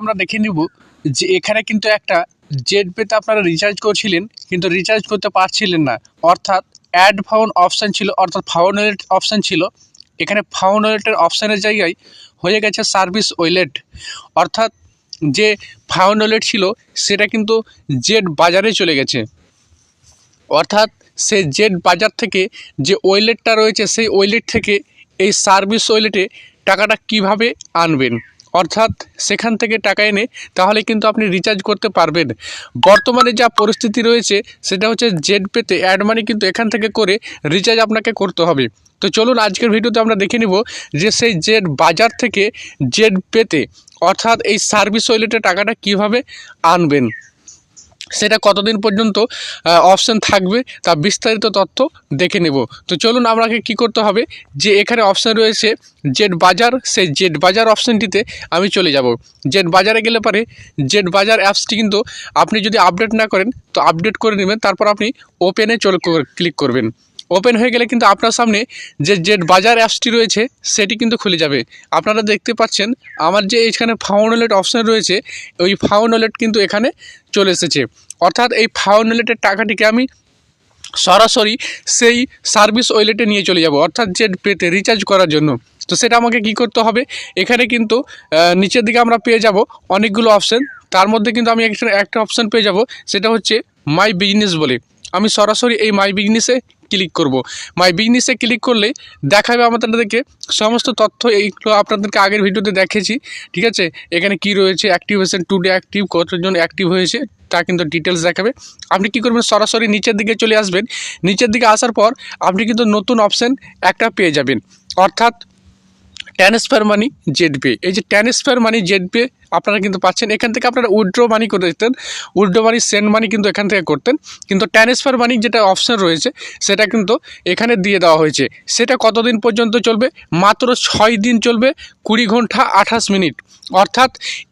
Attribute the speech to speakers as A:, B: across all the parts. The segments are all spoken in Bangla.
A: আমরা দেখে নিব যে এখানে কিন্তু একটা জেড পেতে আপনারা রিচার্জ করছিলেন, কিন্তু রিচার্জ করতে পারছিলেন না। অর্থাৎ অ্যাড ফাউন্ড অপশান ছিল, অর্থাৎ ফাউন্ড অপশান ছিল। এখানে ফাউন্ড ওয়েলেটের অপশানের জায়গায় হয়ে গেছে সার্ভিস ওয়েলেট অর্থাৎ যে ফাউন্ড ওয়েলেট ছিল, সেটা কিন্তু জেড বাজারে চলে গেছে। অর্থাৎ সে জেড বাজার থেকে যে ওয়েলেটটা রয়েছে, সেই ওয়েলেট থেকে এই সার্ভিস ওয়েলেটে টাকাটা কীভাবে আনবেন? অর্থাৎ সেখান থেকে টাকা এনে তাহলে কিন্তু আপনি রিচার্জ করতে পারবেন। বর্তমানে যা পরিস্থিতি রয়েছে, সেটা হচ্ছে জেড পেতে অ্যাড মানি কিন্তু এখান থেকে করে রিচার্জ আপনাকে করতে হবে। তো চলুন আজকের ভিডিওতে আমরা দেখে নিব যে সেই জেড বাজার থেকে জেড পেতে অর্থাৎ এই সার্ভিস ওয়েলেটে টাকাটা কীভাবে আনবেন। সেটা কতদিন পর্যন্ত অপশান থাকবে তা বিস্তারিত তথ্য দেখে নেব। তো চলুন আমাকে কি করতে হবে, যে এখানে অপশান রয়েছে জেড বাজার, সেই জেড বাজার অপশানটিতে আমি চলে যাব। জেড বাজারে গেলে পরে, জেড বাজার অ্যাপসটি কিন্তু আপনি যদি আপডেট না করেন, তো আপডেট করে নেবেন, তারপর আপনি ওপেনে চল ক্লিক করবেন। ওপেন হয়ে গেলে কিন্তু আপনার সামনে যে জেড বাজার অ্যাপসটি রয়েছে, সেটি কিন্তু খুলে যাবে। আপনারা দেখতে পাচ্ছেন, আমার যে এখানে ওয়ালেট অপশান রয়েছে, ওই ফাউন্ডলেট কিন্তু এখানে চলে এসেছে। অর্থাৎ এই ফাউন্ডলেটের টাকাটিকে আমি সরাসরি সেই সার্ভিস ওয়েলেটে নিয়ে চলে যাব, অর্থাৎ জেড পেতে রিচার্জ করার জন্য। তো সেটা আমাকে কি করতে হবে? এখানে কিন্তু নিচের দিকে আমরা পেয়ে যাব অনেকগুলো অপশান তার মধ্যে কিন্তু আমি একটা অপশান পেয়ে যাব, সেটা হচ্ছে মাই বিজনেস বলে। আমি সরাসরি এই মাই বিজনেসে ক্লিক করব। মাই বিজনেসে ক্লিক করলে দেখাবে আমাদেরকে সমস্ত তথ্য, এইগুলো আপনাদেরকে আগের ভিডিওতে দেখেছি, ঠিক আছে? এখানে কি রয়েছে? অ্যাক্টিভেশন টুডে অ্যাক্টিভ কতজন অ্যাক্টিভ হয়েছে, তা কিন্তু ডিটেলস দেখাবে। আপনি কি করবেন? সরাসরি নিচের দিকে চলে আসবেন। নিচের দিকে আসার পর আপনি কিন্তু নতুন অপশান একটা পেয়ে যাবেন। অর্থাৎ ট্রান্সফার মানি জেড পে এই যে ট্রান্সফার মানি জেড পে আপনারা কিন্তু পাচ্ছেন। এখান থেকে আপনারা উইড্রো মানি করে দিতেন। উইড্রো মানি সেন্ড মানি কিন্তু এখান থেকে করতেন। কিন্তু ট্রান্সফার মানি যেটা অপশান রয়েছে, সেটা কিন্তু এখানে দিয়ে দেওয়া হয়েছে। সেটা কতদিন পর্যন্ত চলবে? মাত্র ছয় দিন চলবে, কুড়ি ঘণ্টা আঠাশ মিনিট। অর্থাৎ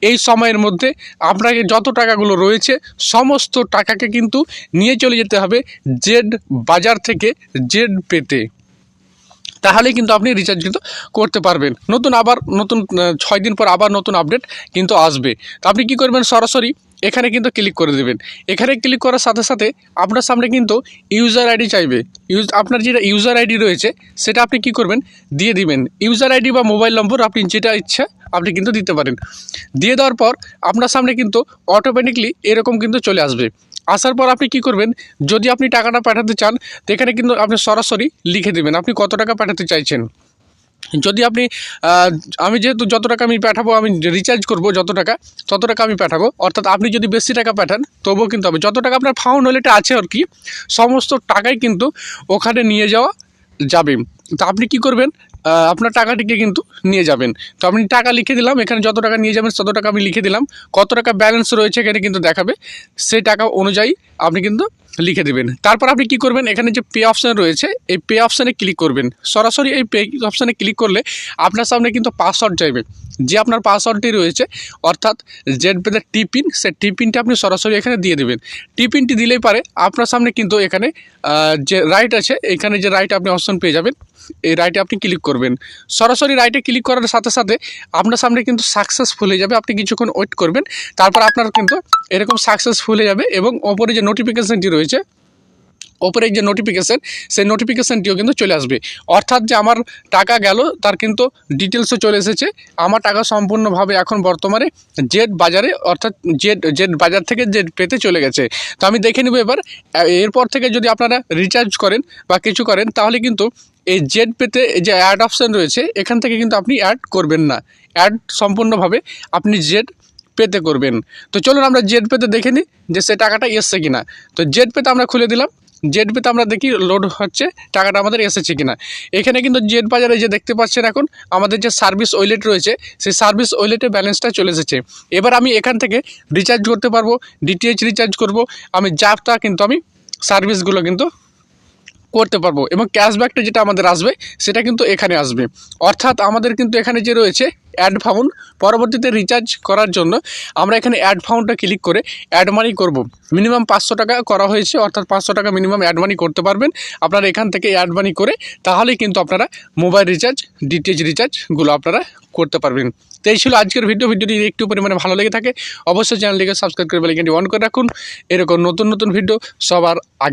A: এই সময়ের মধ্যে আপনাকে যত টাকাগুলো রয়েছে, সমস্ত টাকাকে কিন্তু নিয়ে চলে যেতে হবে জেড বাজার থেকে জেড পেতে তাহলেই কিন্তু আপনি রিচার্জ কিন্তু করতে পারবেন। নতুন আবার নতুন ছয় দিন পর আবার নতুন আপডেট কিন্তু আসবে। তো আপনি কি করবেন? সরাসরি এখানে কিন্তু ক্লিক করে দেবেন। এখানে ক্লিক করার সাথে সাথে আপনার সামনে কিন্তু ইউজার আইডি চাইবে। ইউজ আপনার যেটা ইউজার আইডি রয়েছে, সেটা আপনি কি করবেন? দিয়ে দিবেন। ইউজার আইডি বা মোবাইল নম্বর আপনি যেটা ইচ্ছা আপনি কিন্তু দিতে পারেন। দিয়ে দেওয়ার পর আপনার সামনে কিন্তু অটোমেটিকলি এরকম কিন্তু চলে আসবে। আসার পর আপনি কি করবেন? যদি আপনি টাকাটা পাঠাতে চান, তো এখানে কিন্তু আপনি সরাসরি লিখে দেবেন। আপনি কত টাকা পাঠাতে চাইছেন? যদি আপনি আমি যেহেতু যত টাকা আমি পাঠাবো, আমি রিচার্জ করব যত টাকা, তত টাকা আমি পাঠাবো। অর্থাৎ আপনি যদি বেশি টাকা পাঠান, তবুও কিন্তু হবে। যত টাকা আপনার ফাউন্ড ওয়ালেটে আছে আর কি, সমস্ত টাকাই কিন্তু ওখানে নিয়ে যাওয়া যাবে। তো আপনি কি করবেন? আপনার টাকাটিকে কিন্তু নিয়ে যাবেন। তো আপনি টাকা লিখে দিলাম, এখানে যত টাকা নিয়ে যাবেন, তত টাকা আমি লিখে দিলাম। কত টাকা ব্যালেন্স রয়েছে এখানে কিন্তু দেখাবে। সেই টাকা অনুযায়ী আপনি কিন্তু লিখে দেবেন। তারপর আপনি কি করবেন? এখানে যে পে অপশান রয়েছে, এই পে অপশানে ক্লিক করবেন। সরাসরি এই পে অপশানে ক্লিক করলে আপনার সামনে কিন্তু পাসওয়ার্ড চাইবে। যে আপনার পাসওয়ার্ডটি রয়েছে, অর্থাৎ জেড পেদের টিপিন সে টিপিনটা আপনি সরাসরি এখানে দিয়ে দেবেন। টিপিনটি দিলেই পারে আপনার সামনে কিন্তু এখানে যে রাইট আছে, এখানে যে রাইট আপনি অপশন পেয়ে যাবেন, এই রাইটে আপনি ক্লিক করবেন। সরাসরি রাইটে ক্লিক করার সাথে সাথে আপনার সামনে কিন্তু সাকসেসফুল হয়ে যাবে, আপনি কিছুক্ষণ ওয়েট করবেন। তারপর আপনার কিন্তু এরকম সাকসেসফুল হয়ে যাবে এবং ওপরে যে নোটিফিকেশানটি রয়েছে ওপরে যে নোটিফিকেশান সেই নোটিফিকেশানটিও কিন্তু চলে আসবে। অর্থাৎ যে আমার টাকা গেল, তার কিন্তু ডিটেলসও চলে এসেছে। আমার টাকা সম্পূর্ণভাবে এখন বর্তমানে জেড বাজারে, অর্থাৎ জেড জেড বাজার থেকে জেড পেতে চলে গেছে। তো আমি দেখে নেব এবার এরপর থেকে যদি আপনারা রিচার্জ করেন বা কিছু করেন, তাহলে কিন্তু এই জেড পেতে যে অ্যাড অপশান রয়েছে, এখান থেকে কিন্তু আপনি অ্যাড করবেন না। অ্যাড সম্পূর্ণভাবে আপনি জেড পেতে করবেন। তো চলুন আমরা জেড পেতে দেখে নিই যে সে টাকাটা এসছে কিনা। তো জেড পেতে আমরা খুলে দিলাম। জেড পেতে আমরা দেখি লোড হচ্ছে, টাকাটা আমাদের এসেছে কিনা। এখানে কিন্তু জেড বাজারে যে দেখতে পাচ্ছেন এখন, আমাদের যে সার্ভিস ওয়েলেট রয়েছে, সেই সার্ভিস ওয়েলেটের ব্যালেন্সটা চলে এসেছে। এবার আমি এখান থেকে রিচার্জ করতে পারব ডিটিএইচ রিচার্জ করব, আমি যাটা কিন্তু আমি সার্ভিসগুলো কিন্তু করতে পারব এবং ক্যাশব্যাকটা যেটা আমাদের আসবে, সেটা কিন্তু এখানে আসবে। অর্থাৎ আমাদের কিন্তু এখানে যে রয়েছে অ্যাড ফাউন্ড পরবর্তীতে রিচার্জ করার জন্য আমরা এখানে অ্যাড ফাউন্ডটা ক্লিক করে অ্যাড মানি করব। মিনিমাম পাঁচশো টাকা করা হয়েছে, অর্থাৎ পাঁচশো টাকা মিনিমাম অ্যাড মানি করতে পারবেন। আপনারা এখান থেকে অ্যাড মানি করে তাহলেই কিন্তু আপনারা মোবাইল রিচার্জ ডিটিএইচ রিচার্জগুলো আপনারা করতে পারবেন। তো এই ছিল আজকের ভিডিও ভিডিওটি একটু পরিমাণে ভালো লেগে থাকে, অবশ্যই চ্যানেলটিকে সাবস্ক্রাইব করে বেলাইকনটি অন করে রাখুন। এরকম নতুন নতুন ভিডিও সবার আগে।